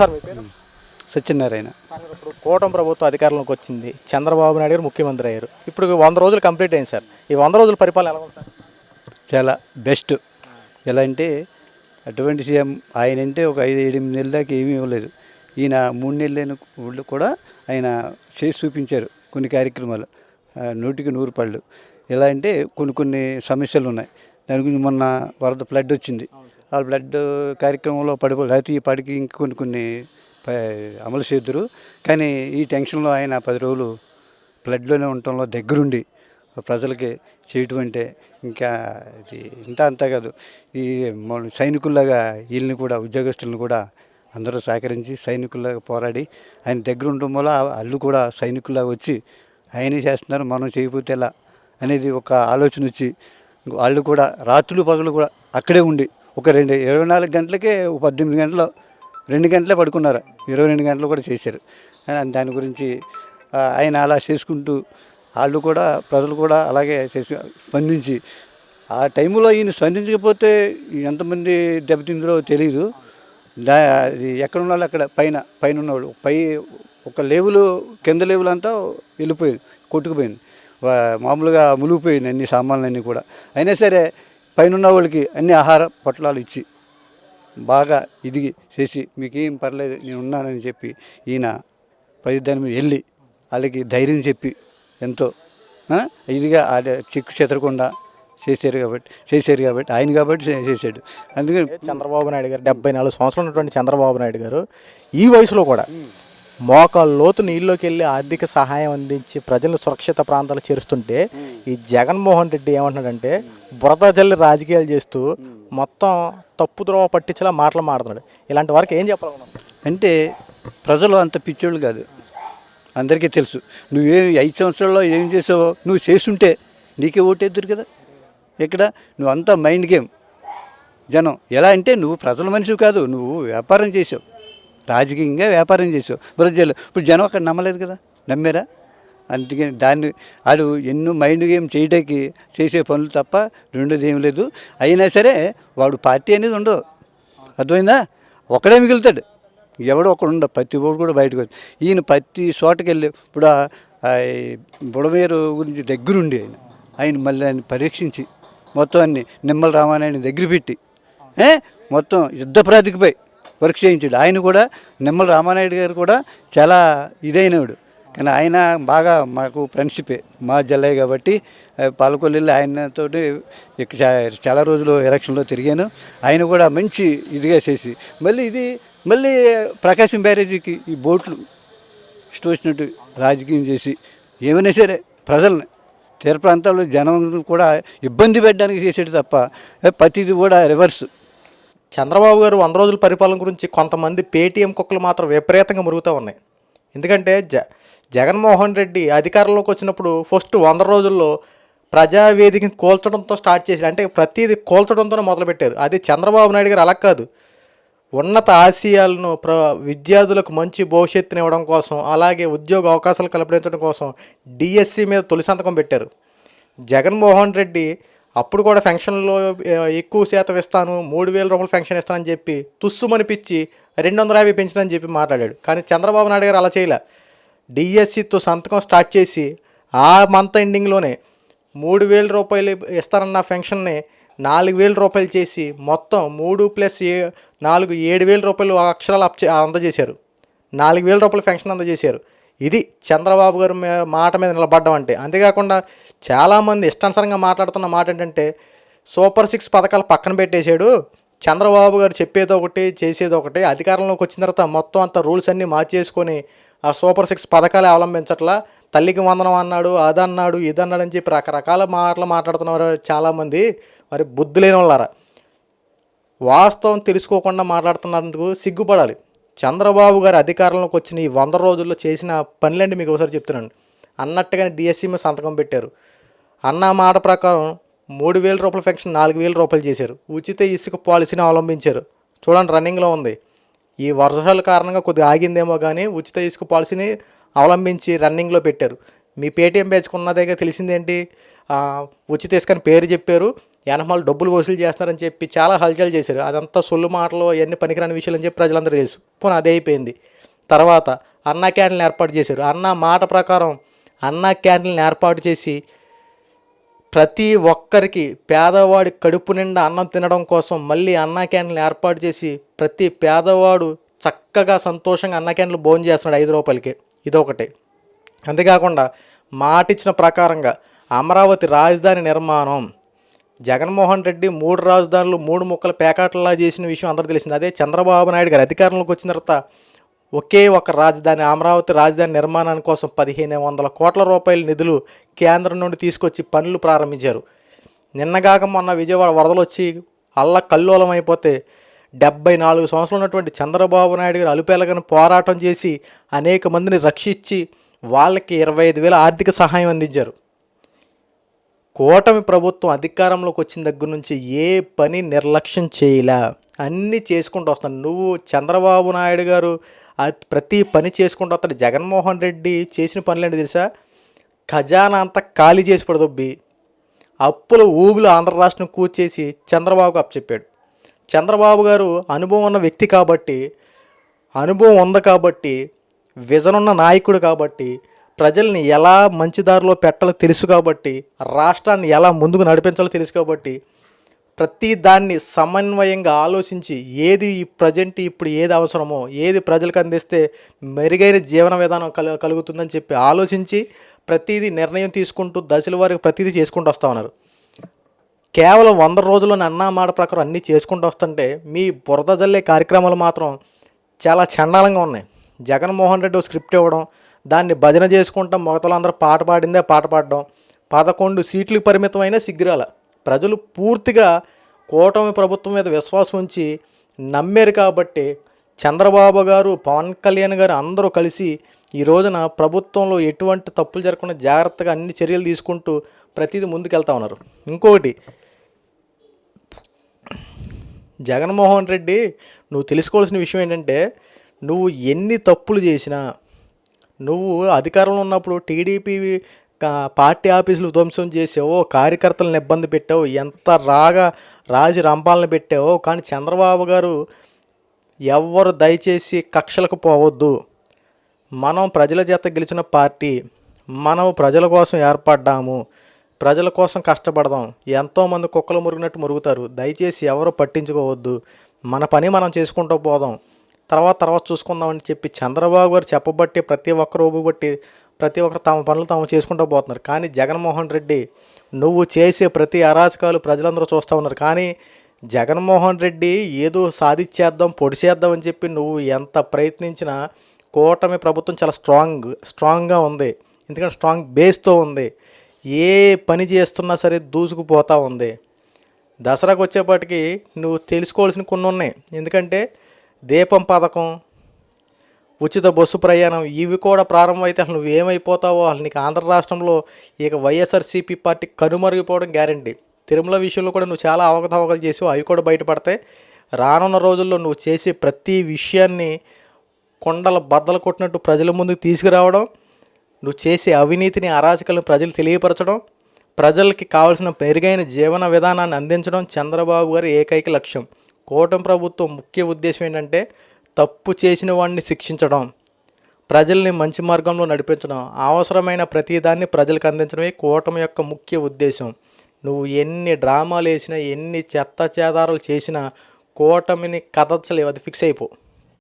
Sir మీ పేరు? Satyanarayana sir, ఇప్పుడు కూటమి ప్రభుత్వం అధికారంలోకి వచ్చింది. చంద్రబాబు నాయుడు గారు ముఖ్యమంత్రి అయ్యారు. ఇప్పుడు వంద రోజులు కంప్లీట్ అయింది సార్. ఈ వంద రోజుల పరిపాలన ఎలా ఉంది సార్? చాలా బెస్ట్. ఎలా అంటే అటువంటి సీఎం ఆయన అంటే ఒక ఐదు ఏడు ఎనిమిది నెలల దాకా ఏమీ ఇవ్వలేదు. ఈయన మూడు నెలలైన ఊళ్ళో కూడా ఆయన చేసి చూపించారు కొన్ని కార్యక్రమాలు. నూటికి నూరు పళ్ళు. ఎలా అంటే కొన్ని కొన్ని సమస్యలు ఉన్నాయి. దాని గురించి మొన్న వరద ఫ్లడ్ వచ్చింది. ఆ బ్లడ్ కార్యక్రమంలో పడిపో లేకపోతే ఈ పాటికి ఇంక కొన్ని కొన్ని ప- అమలు చేద్దరు. కానీ ఈ టెన్షన్లో ఆయన పది రోజులు బ్లడ్లోనే ఉండటంలో దగ్గరుండి ప్రజలకి చేయటం అంటే ఇంకా ఇది ఇంత అంతా కాదు. ఈ సైనికుల్లాగా వీళ్ళని కూడా ఉద్యోగస్తులను కూడా అందరూ సహకరించి సైనికుల్లాగా పోరాడి ఆయన దగ్గర ఉండటం వల్ల వాళ్ళు కూడా సైనికుల్లాగా వచ్చి ఆయనే చేస్తున్నారు మనం చేయకపోతే ఎలా అనేది ఒక ఆలోచన వచ్చి వాళ్ళు కూడా రాత్రులు పగలు కూడా అక్కడే ఉండి ఒక రెండు ఇరవై నాలుగు గంటలకే ఒక పద్దెనిమిది గంటలు రెండు గంటలే పడుకున్నారు. ఇరవై రెండు గంటలు కూడా చేశారు. దాని గురించి ఆయన అలా చేసుకుంటూ వాళ్ళు కూడా ప్రజలు కూడా అలాగే చేసి స్పందించి ఆ టైంలో ఈయన స్పందించకపోతే ఎంతమంది దెబ్బతిందో తెలియదు దా అది ఎక్కడ ఉన్నాళ్ళు అక్కడ? పైన పైన ఉన్నవాళ్ళు. పై ఒక లేవులు కింద లేవులు అంతా వెళ్ళిపోయింది కొట్టుకుపోయింది మామూలుగా మునిగిపోయింది అన్ని సామాన్లన్నీ కూడా. అయినా సరే పైన ఉన్న వాళ్ళకి అన్ని ఆహార పొట్లాలు ఇచ్చి బాగా ఇదిగి చేసి మీకేం పర్లేదు నేను ఉన్నానని చెప్పి ఈయన పది దాని మీద వెళ్ళి వాళ్ళకి ధైర్యం చెప్పి ఎంతో ఆ, ఇదిగా ఆడ చిక్కు చెదరకుండా చేశారు కాబట్టి చేశారు కాబట్టి ఆయన కాబట్టి చేశాడు. అందుకని చంద్రబాబు నాయుడు గారు డెబ్బై నాలుగు సంవత్సరాలు ఉన్నటువంటి చంద్రబాబు నాయుడు గారు ఈ వయసులో కూడా మోకాళ్ళ లోతు నీళ్ళలోకి వెళ్ళి ఆర్థిక సహాయం అందించి ప్రజలను సురక్షిత ప్రాంతాలు చేరుస్తుంటే ఈ జగన్మోహన్ రెడ్డి ఏమంటున్నాడంటే బురద జల్లి రాజకీయాలు చేస్తూ మొత్తం తప్పు ద్రోవ పట్టించేలా మాటలు మాడుతున్నాడు ఇలాంటి వారికి ఏం చెప్పాలనుకున్నాం అంటే ప్రజలు అంత పిచ్చోళ్ళు కాదు. అందరికీ తెలుసు. నువ్వేం ఐదు సంవత్సరాల్లో ఏం చేసావో నువ్వు చేస్తుంటే నీకే ఓటేద్దరు కదా. ఇక్కడ నువ్వు అంతా మైండ్ గేమ్. జనం. ఎలా అంటే నువ్వు ప్రజల మనిషి కాదు నువ్వు వ్యాపారం చేసావు. రాజకీయంగా వ్యాపారం చేసావు. ప్రజలు ఇప్పుడు జనం అక్కడ నమ్మలేదు కదా? నమ్మారా? అందుకని దాన్ని ఆడు ఎన్నో మైండ్ గేమ్ చేయడానికి చేసే పనులు తప్ప రెండోది ఏం లేదు. అయినా సరే వాడు పార్టీ అనేది ఉండదు అర్థమైందా? ఒకడే మిగులుతాడు. ఎవడో ఒకడు ఉండ ప్రతి ఒక్కడు కూడా బయటకు వచ్చి ఈయన ప్రతి చోటకి వెళ్ళి ఇప్పుడు బుడమేరు గురించి దగ్గరుండి ఆయన. ఆయన మళ్ళీ ఆయన పరీక్షించి మొత్తం అన్ని నిమ్మల రామారాయణ దగ్గర పెట్టి మొత్తం యుద్ధ ప్రాతికపై వర్క్ చేయించాడు. ఆయన కూడా నిమ్మల రామానాయుడు గారు కూడా చాలా ఇదైనవాడు. కానీ ఆయన బాగా మాకు ఫ్రెండ్షిపే మా జిల్లాయే కాబట్టి పాలకొల్లి ఆయనతో చాలా రోజులు ఎలక్షన్లో తిరిగాను. ఆయన కూడా మంచి ఇదిగా చేసి మళ్ళీ ఇది మళ్ళీ ప్రకాశం బ్యారేజీకి ఈ బోట్లు ఇష్టం వచ్చినట్టు రాజకీయం చేసి ఏమైనా సరే ప్రజల్ని తీర ప్రాంతాల్లో జనం కూడా ఇబ్బంది పెట్టడానికి చేసేది తప్ప ప్రతిది కూడా రివర్స్. చంద్రబాబు గారు వంద రోజుల పరిపాలన గురించి కొంతమంది పేటీఎం కుక్కలు మాత్రం విపరీతంగా మురుగుతూ ఉన్నాయి. ఎందుకంటే జ జగన్మోహన్ రెడ్డి అధికారంలోకి వచ్చినప్పుడు ఫస్ట్ వంద రోజుల్లో ప్రజావేదికని కోల్చడంతో స్టార్ట్ చేశారు. అంటే ప్రతిదీ కోల్చడంతోనే మొదలుపెట్టారు. అది చంద్రబాబు నాయుడు గారు అలా కాదు. ఉన్నత ఆశయాలను ప్ర విద్యార్థులకు మంచి భవిష్యత్తుని ఇవ్వడం కోసం అలాగే ఉద్యోగ అవకాశాలు కల్పించడం కోసం డిఎస్సి మీద తొలి సంతకం పెట్టారు. జగన్మోహన్ రెడ్డి అప్పుడు కూడా ఫెన్షన్లో ఎక్కువ శాతం ఇస్తాను మూడు వేల రూపాయలు ఫెన్షన్ ఇస్తానని చెప్పి తుస్సుమనిపించి రెండు వందల యాభై పెంచినని చెప్పి మాట్లాడాడు. కానీ చంద్రబాబు నాయుడు గారు అలా చేయలే. డిఎస్సితో సంతకం స్టార్ట్ చేసి ఆ మంత్ ఎండింగ్లోనే మూడు వేల రూపాయలు ఇస్తానన్న ఫెన్షన్ని నాలుగు వేల రూపాయలు చేసి మొత్తం మూడు ప్లస్ ఏ నాలుగు ఏడు వేల రూపాయలు అక్షరాలు అప్ చే- అందజేశారు. నాలుగు వేల రూపాయలు ఫెన్షన్ అందజేశారు. ఇది చంద్రబాబు గారు మాట మీద నిలబడ్డం అంటే. అంతేకాకుండా చాలామంది ఇష్టానుసారంగా మాట్లాడుతున్న మాట ఏంటంటే సూపర్ సిక్స్ పథకాలు పక్కన పెట్టేశాడు. చంద్రబాబు గారు చెప్పేది ఒకటి చేసేది ఒకటి అధికారంలోకి వచ్చిన తర్వాత మొత్తం అంత రూల్స్ అన్నీ మార్చేసుకొని ఆ సూపర్ సిక్స్ పథకాలు అవలంబించట్లా. తల్లికి వందనం అన్నాడు అదన్నాడు ఇదన్నాడు అని చెప్పి రకరకాల మాటలు మాట్లాడుతున్నారు చాలామంది. మరి బుద్ధి లేని వాళ్ళారా వాస్తవం తెలుసుకోకుండా మాట్లాడుతున్నందుకు సిగ్గుపడాలి. చంద్రబాబు గారు అధికారంలోకి వచ్చిన ఈ వంద రోజుల్లో చేసిన పనులండి మీకు ఒకసారి చెప్తున్నాను. అన్నట్టుగానే డిఎస్సీ మీద సంతకం పెట్టారు. అన్న మాట ప్రకారం మూడు వేల రూపాయల ఫెన్షన్ నాలుగు వేల రూపాయలు చేశారు. ఉచిత ఇసుక పాలసీని అవలంబించారు. చూడండి రన్నింగ్లో ఉంది. ఈ వర్షాల కారణంగా కొద్దిగా ఆగిందేమో కానీ ఉచిత ఇసుక పాలసీని అవలంబించి రన్నింగ్లో పెట్టారు. మీ పేటీఎం పేజ్కి దగ్గర తెలిసిందేంటి? ఉచిత ఇసుక అని పేరు చెప్పారు. వెనమాలు డబ్బులు వసూలు చేస్తున్నారని చెప్పి చాలా హల్చల్ చేశారు. అదంతా సొల్లు మాటలు అవన్నీ పనికిరాని విషయాలు అని చెప్పి ప్రజలందరూ తెలుసు. పోనీ అదే అయిపోయింది. తర్వాత అన్నా క్యాంటీన్లు ఏర్పాటు చేశారు. అన్న మాట ప్రకారం అన్నా క్యాంటీన్లు ఏర్పాటు చేసి ప్రతి ఒక్కరికి పేదవాడి కడుపు నిండా అన్నం తినడం కోసం మళ్ళీ అన్న క్యాంటీన్లు ఏర్పాటు చేసి ప్రతి పేదవాడు చక్కగా సంతోషంగా అన్న క్యాంటీన్లు భోజనం చేస్తున్నాడు ఐదు రూపాయలకి. ఇదొకటి. అంతేకాకుండా మాట ఇచ్చిన ప్రకారంగా అమరావతి రాజధాని నిర్మాణం జగన్మోహన్ రెడ్డి మూడు రాజధానులు మూడు ముక్కల పేకాటలా చేసిన విషయం అందరూ తెలిసింది. అదే చంద్రబాబు నాయుడు గారు అధికారంలోకి వచ్చిన తర్వాత ఒకే ఒక రాజధాని అమరావతి రాజధాని నిర్మాణాని కోసం పదిహేను వందల కోట్ల రూపాయల నిధులు కేంద్రం నుండి తీసుకొచ్చి పనులు ప్రారంభించారు. నిన్నగాక మొన్న విజయవాడ వరదలు వచ్చి అల్ల కల్లోలం అయిపోతే డెబ్బై నాలుగు సంవత్సరాలు ఉన్నటువంటి చంద్రబాబు నాయుడు గారు అలుపేలగని పోరాటం చేసి అనేక మందిని రక్షించి వాళ్ళకి ఇరవై ఐదు వేల ఆర్థిక సహాయం అందించారు. కూటమి ప్రభుత్వం అధికారంలోకి వచ్చిన దగ్గర నుంచి ఏ పని నిర్లక్ష్యం చేయలే. అన్నీ చేసుకుంటూ వస్తాను నువ్వు చంద్రబాబు నాయుడు గారు ప్రతి పని చేసుకుంటూ వస్తాడు. జగన్మోహన్ రెడ్డి చేసిన పనులేంటి తెలుసా? ఖజానా అంతా ఖాళీ చేసి పడదొబ్బి. అప్పుల ఊగులు ఆంధ్ర రాష్ట్రం కూర్చేసి చంద్రబాబుకు అప్పచెప్పాడు. చంద్రబాబు గారు అనుభవం ఉన్న వ్యక్తి కాబట్టి అనుభవం ఉంది కాబట్టి విజన్ ఉన్న నాయకుడు కాబట్టి ప్రజల్ని ఎలా మంచి దారిలో పెట్టాలో తెలుసు కాబట్టి రాష్ట్రాన్ని ఎలా ముందుకు నడిపించాలో తెలుసు కాబట్టి ప్రతి దాన్ని సమన్వయంగా ఆలోచించి ఏది ప్రజెంట్ ఇప్పుడు ఏది అవసరమో ఏది ప్రజలకు అందిస్తే మెరుగైన జీవన విధానం కలు కలుగుతుందని చెప్పి ఆలోచించి ప్రతిదీ నిర్ణయం తీసుకుంటూ దశల వారికి ప్రతిదీ చేసుకుంటూ వస్తూ ఉన్నారు. కేవలం వంద రోజుల్లోనే అన్నా మాట ప్రకారం అన్నీ చేసుకుంటూ వస్తుంటే మీ బురద జల్లే కార్యక్రమాలు మాత్రం చాలా చండాలంగా ఉన్నాయి. జగన్మోహన్ రెడ్డి స్క్రిప్ట్ ఇవ్వడం దాన్ని భజన చేసుకుంటాం మొగతలందరూ పాట పాడిందే పాట పాడడం. పదకొండు సీట్లకు పరిమితమైన సిగ్గిరాల. ప్రజలు పూర్తిగా కూటమి ప్రభుత్వం మీద విశ్వాసం ఉంచి నమ్మారు కాబట్టి చంద్రబాబు గారు పవన్ కళ్యాణ్ గారు అందరూ కలిసి ఈ రోజున ప్రభుత్వంలో ఎటువంటి తప్పులు జరగకుండా జాగ్రత్తగా అన్ని చర్యలు తీసుకుంటూ ప్రతిదీ ముందుకెళ్తా ఉన్నారు. ఇంకొకటి జగన్మోహన్ రెడ్డి నువ్వు తెలుసుకోవాల్సిన విషయం ఏంటంటే నువ్వు ఎన్ని తప్పులు చేసినా నువ్వు అధికారంలో ఉన్నప్పుడు టీడీపీ పార్టీ ఆఫీసులు ధ్వంసం చేసావో కార్యకర్తలను ఇబ్బంది పెట్టావు ఎంత రాగా రాజు రంపాలను పెట్టావో కానీ చంద్రబాబు గారు ఎవ్వరు దయచేసి కక్షలకు పోవద్దు. మనం ప్రజల చేత గెలిచిన పార్టీ మనం ప్రజల కోసం ఏర్పడ్డాము ప్రజల కోసం కష్టపడదాం. ఎంతోమంది కుక్కలు మురిగినట్టు మురుగుతారు. దయచేసి ఎవరు పట్టించుకోవద్దు. మన పని మనం చేసుకుంటూ పోదాం. తర్వాత తర్వాత చూసుకుందామని చెప్పి చంద్రబాబు గారు చెప్పబట్టి ప్రతి ఒక్కరు బట్టి ప్రతి ఒక్కరు తమ పనులు తాము చేసుకుంటూ పోతున్నారు. కానీ జగన్మోహన్ రెడ్డి నువ్వు చేసే ప్రతి అరాచకాలు ప్రజలందరూ చూస్తూ ఉన్నారు. కానీ జగన్మోహన్ రెడ్డి ఏదో సాధించేద్దాం పొడిచేద్దాం అని చెప్పి నువ్వు ఎంత ప్రయత్నించినా కూటమి ప్రభుత్వం చాలా స్ట్రాంగ్ స్ట్రాంగ్గా ఉంది. ఎందుకంటే స్ట్రాంగ్ బేస్తో ఉంది. ఏ పని చేస్తున్నా సరే దూసుకుపోతూ ఉంది. దసరాకు వచ్చేపాటికి నువ్వు తెలుసుకోవాల్సిన కొన్ని ఉన్నాయి. ఎందుకంటే దీపం పథకం ఉచిత బస్సు ప్రయాణం ఇవి కూడా ప్రారంభమైతే అసలు నువ్వు ఏమైపోతావో అసలు నీకు ఆంధ్ర రాష్ట్రంలో ఇక వైఎస్ఆర్సీపీ పార్టీ కనుమరుగిపోవడం గ్యారంటీ. తిరుమల విషయంలో కూడా నువ్వు చాలా అవకతవకలు చేసావు అవి కూడా బయటపడతాయి. రానున్న రోజుల్లో నువ్వు చేసే ప్రతి విషయాన్ని కొండల బద్దలు కొట్టినట్టు ప్రజల ముందుకు తీసుకురావడం నువ్వు చేసే అవినీతిని అరాచకలను ప్రజలు తెలియపరచడం ప్రజలకి కావాల్సిన మెరుగైన జీవన విధానాన్ని అందించడం చంద్రబాబు గారి ఏకైక లక్ష్యం. కూటమి ప్రభుత్వం ముఖ్య ఉద్దేశం ఏంటంటే తప్పు చేసిన వాడిని శిక్షించడం ప్రజల్ని మంచి మార్గంలో నడిపించడం. అవసరమైన ప్రతిదాన్ని ప్రజలకు అందించడమే కూటమి యొక్క ముఖ్య ఉద్దేశం. నువ్వు ఎన్ని డ్రామాలు వేసినా ఎన్ని చెత్త చేదారాలు చేసినా కూటమిని కదచ్చలేవు అది ఫిక్స్ అయిపో.